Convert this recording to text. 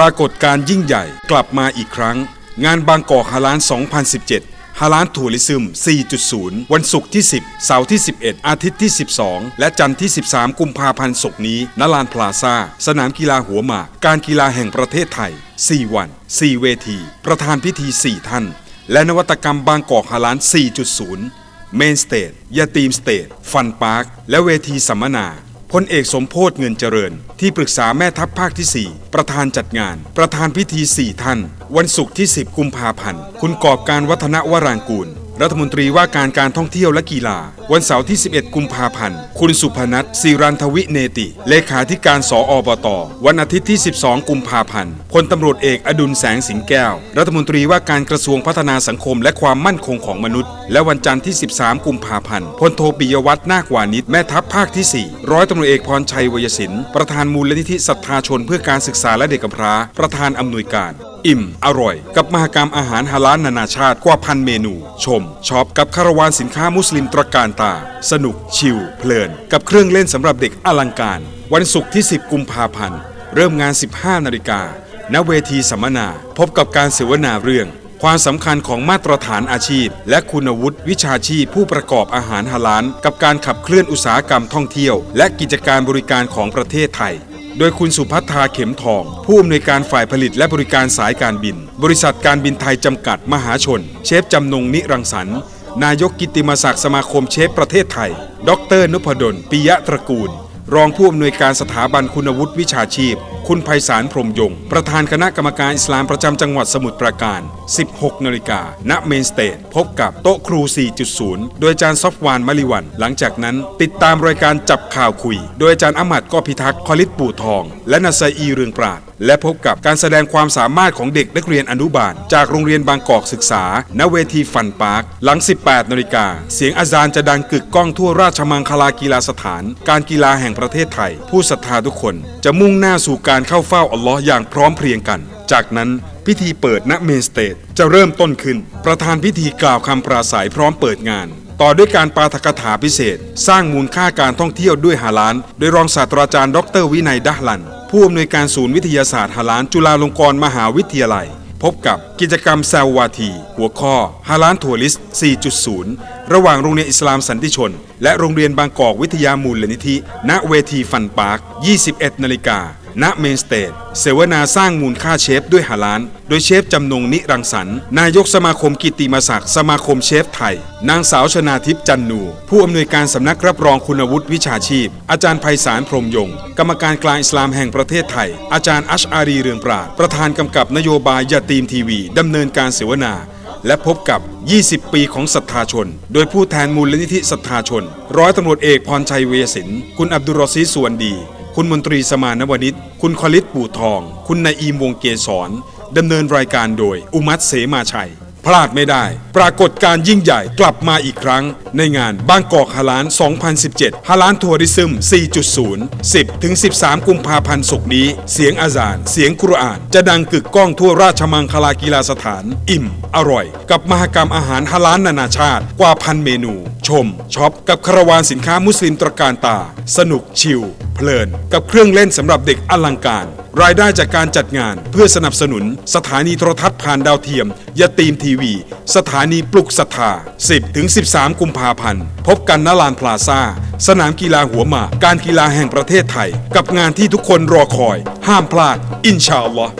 ปรากฏการ์ยิ่งใหญ่กลับมาอีกครั้ง งานบางกอกฮาลาน 2017 ฮาลานทัวริซึม 4.0 วันศุกร์ที่ 10 เสาร์ที่ 11 อาทิตย์ที่ 12 และจันทร์ที่ 13 กุมภาพันธ์ศกนี้ณลานพลาซาสนามกีฬาหัวหมาก การกีฬาแห่งประเทศไทย 4 วัน 4 เวที ประธานพิธี 4 ท่าน และนวัตกรรมบางกอกฮาลาน 4.0 เมนสเตทยาตีมสเตทฟันพาร์ค และเวทีสัมมนา พลเอกสมโพธเงินเจริญ ที่ปรึกษาแม่ทัพภาคที่ 4 ประธานจัดงาน ประธานพิธี 4 ท่าน วันศุกร์ที่ 10 กุมภาพันธ์ คุณกอบการวัฒนวรางกูล รัฐมนตรีว่าการการท่องเที่ยวและกีฬา วันเสาร์ที่ 11 กุมภาพันธ์ คุณสุพนัทศิรันทวิเนติ เลขาธิการสออบต วันอาทิตย์ที่ 12 กุมภาพันธ์พลตำรวจเอกอดุลแสงสิงแก้ว รัฐมนตรีว่าการกระทรวงพัฒนาสังคมและความมั่นคงของมนุษย์ และวันจันทร์ที่ 13 กุมภาพันธ์พลโทปิยวัฒน์นาควานิชแม่ทัพภาคที่ 4 ร้อยตำรวจเอกพรชัยวยศิลป์ประธานมูลนิธิศรัทธาชนเพื่อการศึกษาและเด็กกำพร้า ประธานอำนวยการ อิ่ม อร่อย กับมหกรรมอาหารฮาลาลนานาชาติกว่าพันเมนู ชมช็อปกับคาราวานสินค้ามุสลิมตระการตา สนุก ชิล เพลิน กับเครื่องเล่นสำหรับเด็กอลังการ วันศุกร์ที่ 10 กุมภาพันธ์ เริ่มงาน 15 นาฬิกาณเวทีสัมมนา พบกับการเสวนาเรื่อง ความสำคัญของมาตรฐานอาชีพ และคุณวุฒิวิชาชีพผู้ประกอบอาหารฮาลาลกับการขับเคลื่อนอุตสาหกรรมท่องเที่ยว และกิจการบริการของประเทศไทย โดยคุณสุพัฒนาเข็มทอง ผู้อำนวยการฝ่ายผลิตและบริการสายการบิน บริษัทการบินไทยจำกัดมหาชน เชฟจำนงนิรังสรรค์นายกกิตติมศักดิ์สมาคมเชฟประเทศไทย ดรนพดลปิยะตระกูล รองผู้อำนวยการสถาบันคุณวุฒิวิชาชีพ คุณไพศาลพรมยงค์ประธานคณะกรรมการอิสลามประจำจังหวัดสมุทรปราการ 16 นาฬิกา ณ เมนสเตทพบกับโต๊ะครู 4.0 โดยอาจารย์ซอฟวานมลิวัน หลังจากนั้นติดตามรายการจับข่าวคุย โดยอาจารย์อมัดกอพิทักษ์คอลิดปู่ทอง และนาซาอีเรืองปราด และพบกับการแสดงความสามารถของเด็กนักเรียนอนุบาล จากโรงเรียนบางกอกศึกษา ณ เวทีฟันปาร์ค หลัง 18 นาฬิกา เสียงอาจารย์จะดังกึกก้องทั่วราชมังคลากีฬาสถาน การกีฬาแห่งประเทศไทย ผู้ศรัทธาทุกคน จะมุ่งหน้าสู่การเข้าเฝ้าอัลลอฮ์อย่างพร้อมเพรียงกัน จากนั้นพิธีเปิดณเมนสเตทจะเริ่มต้นขึ้น ประธานพิธีกล่าวคำปราศัยพร้อมเปิดงาน ต่อด้วยการปาฐกถาพิเศษ สร้างมูลค่าการท่องเที่ยวด้วยฮาลาน โดยรองศาสตราจารย์ดรวินัยดะลัน ผู้อำนวยการศูนย์วิทยาศาสตร์ฮาลานจุฬาลงกรณ์มหาวิทยาลัย พบกับกิจกรรมแซววาที หัวข้อฮาลานทัวริส 4.0 ระหว่างโรงเรียนอิสลามสันติชน และโรงเรียนบางกอกวิทยามูลนิธิ ณเวทีฟันปาร์ค 21 นาฬิกา ณเมนสเตทเสวนาสร้างมูลค่าเชฟด้วยฮาลาน โดยเชฟจำนงนิรังสรรค์นายกสมาคมกิตติมศักดิ์สมาคมเชฟไทย นางสาวชนาทิพย์จันนู ผู้อำนวยการสำนักรับรองคุณวุฒิวิชาชีพ อาจารย์ไพศาลพรมยงค์กรรมการกลางอิสลามแห่งประเทศไทย อาจารย์อัชอารีเรืองปราดประธานกำกับนโยบายยาตีมทีวีดำเนินการเสวนาและพบกับ 20 ปีของศรัทธาชน โดยผู้แทนมูลนิธิศรัทธาชน ร้อยตำรวจเอกพรชัยเวยศิลป์คุณอับดุลรอซีสวนดี คุณมนตรีสมานวนิชคุณคอลิตปู่ทอง คุณนายอีมวงเกษรดำเนินรายการโดย อุมัตเสมาชัย พลาดไม่ได้ ปรากฏการ์ยิ่งใหญ่กลับมาอีกครั้ง ในงานบางกอกฮาลาน 2017ฮาลานทัวริซึม 4.0 10ถึง13 กุมภาพันธ์ศกร์นี้ เสียงอาซานเสียงกุรอาน จะดังกึกก้องทั่วราชมังคลากีฬาสถาน อิ่ม อร่อย กับมหกรรมอาหารฮาลานนานาชาติ กว่าพันเมนู ชมช็อปกับคาราวานสินค้ามุสลิมตระการตา สนุกชิล เพลิน กับเครื่องเล่นสำหรับเด็กอลังการ รายได้จากการจัดงานเพื่อสนับสนุน สถานีโทรทัศน์ผ่านดาวเทียมยาตีมทีวี สถานีปลุกศรัทธา 10ถึง13 กุมภาพันธ์ พบกันณลานพลาซาสนามกีฬาหัวหมากการกีฬาแห่งประเทศไทย กับงานที่ทุกคนรอคอย ห้ามพลาด อินชาอัลลอฮ์